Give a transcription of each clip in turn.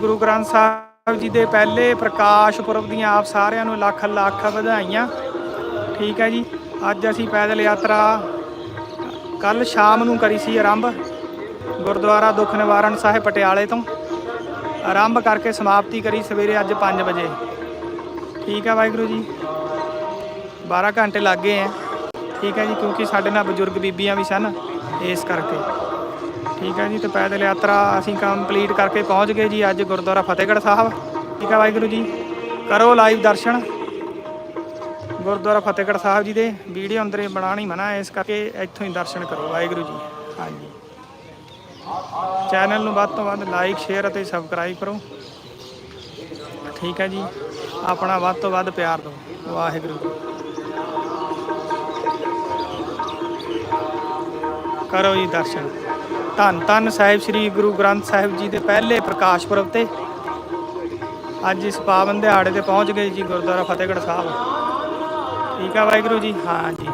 ਗੁਰੂ ਗ੍ਰੰਥ ਸਾਹਿਬ ਜੀ ਦੇ ਪਹਿਲੇ ਪ੍ਰਕਾਸ਼ ਪੁਰਬ ਦੀਆਂ ਆਪ ਸਾਰਿਆਂ ਨੂੰ ਲੱਖ ਲੱਖ ਵਧਾਈਆਂ। ਠੀਕ ਹੈ ਜੀ, ਅੱਜ ਅਸੀਂ ਪੈਦਲ ਯਾਤਰਾ ਕੱਲ ਸ਼ਾਮ ਨੂੰ ਕਰੀ ਸੀ ਆਰੰਭ, ਗੁਰਦੁਆਰਾ ਦੁੱਖ ਨਿਵਾਰਨ ਸਾਹਿਬ ਪਟਿਆਲੇ ਤੋਂ। ਆਰੰਭ ਕਰਕੇ ਸਮਾਪਤੀ ਕਰੀ ਸਵੇਰੇ ਅੱਜ 5 ਵਜੇ। ਠੀਕ ਹੈ ਵਾਹਿਗੁਰੂ ਜੀ 12 ਘੰਟੇ ਲੱਗ ਗਏ ਆ ਠੀਕ ਹੈ ਜੀ, ਕਿਉਂਕਿ ਸਾਡੇ ਨਾਲ ਬਜ਼ੁਰਗ ਬੀਬੀਆਂ ਵੀ ਸਨ, ਇਸ ਕਰਕੇ। ਠੀਕ ਹੈ ਜੀ, ਤੇ ਪੈਦਲ ਯਾਤਰਾ ਅਸੀਂ ਕੰਪਲੀਟ ਕਰਕੇ ਪਹੁੰਚ ਗਏ ਜੀ ਅੱਜ ਗੁਰਦੁਆਰਾ ਫਤਿਹਗੜ੍ਹ ਸਾਹਿਬ। ਠੀਕ ਹੈ ਵਾਹਿਗੁਰੂ ਜੀ, ਕਰੋ ਲਾਈਵ ਦਰਸ਼ਨ। ਗੁਰਦੁਆਰਾ ਫਤਿਹਗੜ੍ਹ ਸਾਹਿਬ ਜੀ ਦੇ ਵੀਡੀਓ ਅੰਦਰੇ ਬਣਾਣੀ ਮਨਾ ਇਸ ਕਰਕੇ ਇੱਥੋਂ ਹੀ ਦਰਸ਼ਨ ਕਰੋ ਵਾਹਿਗੁਰੂ ਜੀ। ਹਾਂਜੀ। ਚੈਨਲ ਨੂੰ ਵੱਧ ਤੋਂ ਵੱਧ ਲਾਈਕ ਸ਼ੇਅਰ ਅਤੇ ਸਬਸਕ੍ਰਾਈਬ ਕਰੋ। ਠੀਕ ਹੈ ਜੀ, ਆਪਣਾ ਵੱਧ ਤੋਂ ਵੱਧ ਪਿਆਰ ਦਿਓ। ਵਾਹਿਗੁਰੂ ਕਰੋ ਜੀ ਦਰਸ਼ਨ। ਧੰਨ ਧੰਨ ਸਾਹਿਬ ਸ੍ਰੀ ਗੁਰੂ ਗ੍ਰੰਥ ਸਾਹਿਬ ਜੀ ਦੇ ਪਹਿਲੇ ਪ੍ਰਕਾਸ਼ ਪੁਰਬ ਤੇ ਅੱਜ ਇਸ ਪਾਵਨ ਦਿਹਾੜੇ ਤੇ ਪਹੁੰਚ ਗਏ ਜੀ ਗੁਰਦੁਆਰਾ ਫਤਿਹਗੜ੍ਹ ਸਾਹਿਬ। ਠੀਕ ਆ ਵਾਹਿਗੁਰੂ ਜੀ? ਹਾਂ ਜੀ।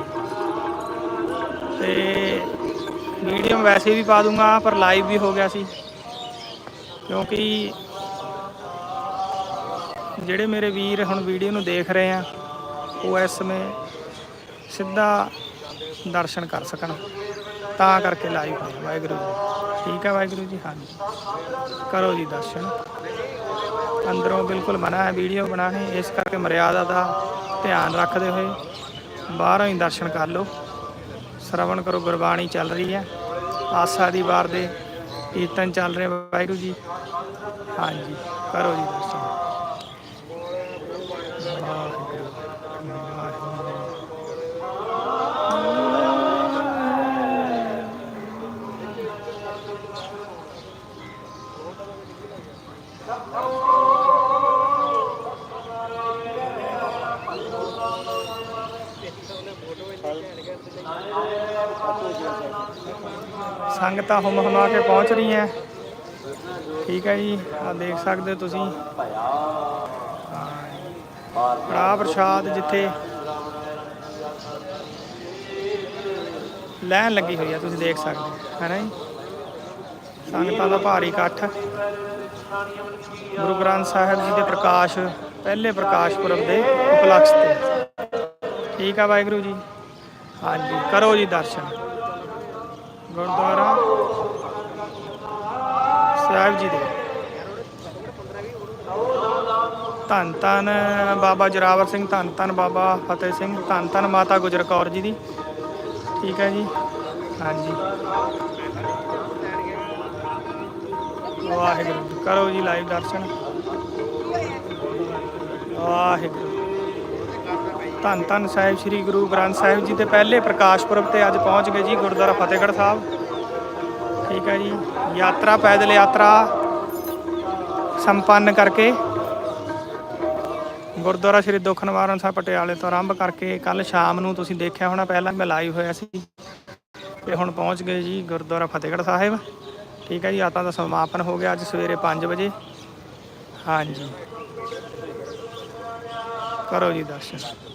ਤੇ ਵੀਡੀਓ ਵੈਸੇ ਵੀ ਪਾ ਦੂੰਗਾ, ਪਰ ਲਾਈਵ ਵੀ ਹੋ ਗਿਆ ਸੀ। ਕਿਉਂਕਿ ਜਿਹੜੇ ਮੇਰੇ ਵੀਰ ਹੁਣ ਵੀਡੀਓ ਨੂੰ ਦੇਖ ਰਹੇ ਆ, ਉਹ ਇਸ ਸਮੇਂ ਸਿੱਧਾ ਦਰਸ਼ਨ ਕਰ ਸਕਣ। ਤਾਂ ਕਰਕੇ ਲਾਈਵ ਹੋਇਆ ਵਾਹਿਗੁਰੂ ਜੀ। ਠੀਕ ਹੈ ਵਾਹਿਗੁਰੂ ਜੀ, ਹਾਂਜੀ। ਕਰੋ ਜੀ ਦਰਸ਼ਨ। ਅੰਦਰੋਂ ਬਿਲਕੁਲ ਮਨਾ ਹੈ ਵੀਡੀਓ ਬਣਾਉਣੀ। ਇਸ ਕਰਕੇ ਮਰਿਆਦਾ ਦਾ ਧਿਆਨ ਰੱਖਦੇ ਹੋਏ ਬਾਹਰੋਂ ਹੀ ਦਰਸ਼ਨ ਕਰ ਲਓ। ਸ਼ਰਵਣ ਕਰੋ, ਗੁਰਬਾਣੀ ਚੱਲ ਰਹੀ ਹੈ। ਆਸਾ ਦੀ ਵਾਰ ਦੇ ਕੀਰਤਨ ਚੱਲ ਰਹੇ ਵਾਹਿਗੁਰੂ ਜੀ। ਹਾਂਜੀ, ਕਰੋ ਜੀ ਦਰਸ਼ਨ। ਵਾਹਿਗੁਰੂ। ਸੰਗਤਾਂ ਹੁਮ ਹੁਮਾ ਕੇ ਪਹੁੰਚ ਰਹੀਆਂ। ਠੀਕ ਹੈ ਜੀ ਆ ਦੇਖ ਸਕਦੇ ਹੋ ਤੁਸੀਂ। ਕੜਾ ਪ੍ਰਸ਼ਾਦ ਜਿੱਥੇ ਲੈਣ ਲੱਗੀ ਹੋਈ ਆ, ਤੁਸੀਂ ਦੇਖ ਸਕਦੇ ਹੋ, ਹੈ ਨਾ ਜੀ? ਸੰਗਤਾਂ ਦਾ ਭਾਰੀ ਇਕੱਠ। ਗੁਰੂ ਗ੍ਰੰਥ ਸਾਹਿਬ ਜੀ ਦੇ ਪ੍ਰਕਾਸ਼, ਪਹਿਲੇ ਪ੍ਰਕਾਸ਼ ਪੁਰਬ ਦੇ ਉਪਲਕਸ਼ ਤੇ। ਠੀਕ ਆ ਵਾਹਿਗੁਰੂ ਜੀ। ਹਾਂਜੀ, ਕਰੋ ਜੀ ਦਰਸ਼ਨ। ਗੁਰਦੁਆਰਾ ਸਾਹਿਬ ਜੀ ਦੇ। ਧੰਨ ਧੰਨ ਬਾਬਾ ਜਰਾਵਰ ਸਿੰਘ, ਧੰਨ ਧੰਨ ਬਾਬਾ ਫਤਿਹ ਸਿੰਘ, ਧੰਨ ਧੰਨ ਮਾਤਾ ਗੁਜਰ ਕੌਰ ਜੀ ਦੀ। ਠੀਕ ਹੈ ਜੀ? ਹਾਂਜੀ। ਵਾਹਿਗੁਰੂ ਕਰੋ ਜੀ ਲਾਈਵ ਦਰਸ਼ਨ। ਵਾਹਿਗੁਰੂ। ਧੰਨ ਧੰਨ ਸਾਹਿਬ ਸ੍ਰੀ ਗੁਰੂ ਗ੍ਰੰਥ ਸਾਹਿਬ ਜੀ ਦੇ ਪਹਿਲੇ ਪ੍ਰਕਾਸ਼ ਪੁਰਬ ਤੇ ਅੱਜ ਪਹੁੰਚ ਗਏ ਜੀ ਗੁਰਦੁਆਰਾ ਫਤਿਹਗੜ੍ਹ ਸਾਹਿਬ। ਠੀਕ ਹੈ ਜੀ, ਯਾਤਰਾ ਪੈਦਲ ਯਾਤਰਾ ਸੰਪੰਨ ਕਰਕੇ ਗੁਰਦੁਆਰਾ ਸ੍ਰੀ ਦੁੱਖ ਨਿਵਾਰਨ ਸਾਹਿਬ ਪਟਿਆਲੇ ਤੋਂ ਆਰੰਭ ਕਰਕੇ ਕੱਲ ਸ਼ਾਮ ਨੂੰ ਤੁਸੀਂ ਦੇਖਿਆ ਹੋਣਾ ਪਹਿਲਾਂ ਮੈਂ ਲਾਈਵ ਹੋਇਆ ਸੀ। ਤੇ ਹੁਣ ਪਹੁੰਚ ਗਏ ਜੀ ਗੁਰਦੁਆਰਾ ਫਤਿਹਗੜ੍ਹ ਸਾਹਿਬ। ਠੀਕ ਹੈ ਜੀ, ਯਾਤਰਾ ਦਾ ਸਮਾਪਨ ਹੋ ਗਿਆ ਅੱਜ ਸਵੇਰੇ 5 ਵਜੇ। ਹਾਂਜੀ। ਕਰੋ ਜੀ ਦਰਸ਼ਨ।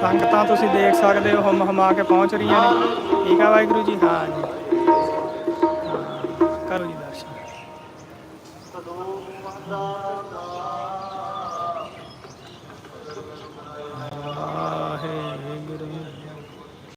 ਸੰਗਤਾਂ ਤੁਸੀਂ ਦੇਖ ਸਕਦੇ ਹੋ ਹਮ ਹਮਾ ਕੇ ਪਹੁੰਚ ਰਹੀਆਂ ਨੇ। ਠੀਕ ਆ ਵਾਹਿਗੁਰੂ ਜੀ? ਹਾਂ ਜੀ। ਕਰੋ ਜੀ ਦਰਸ਼ਨ।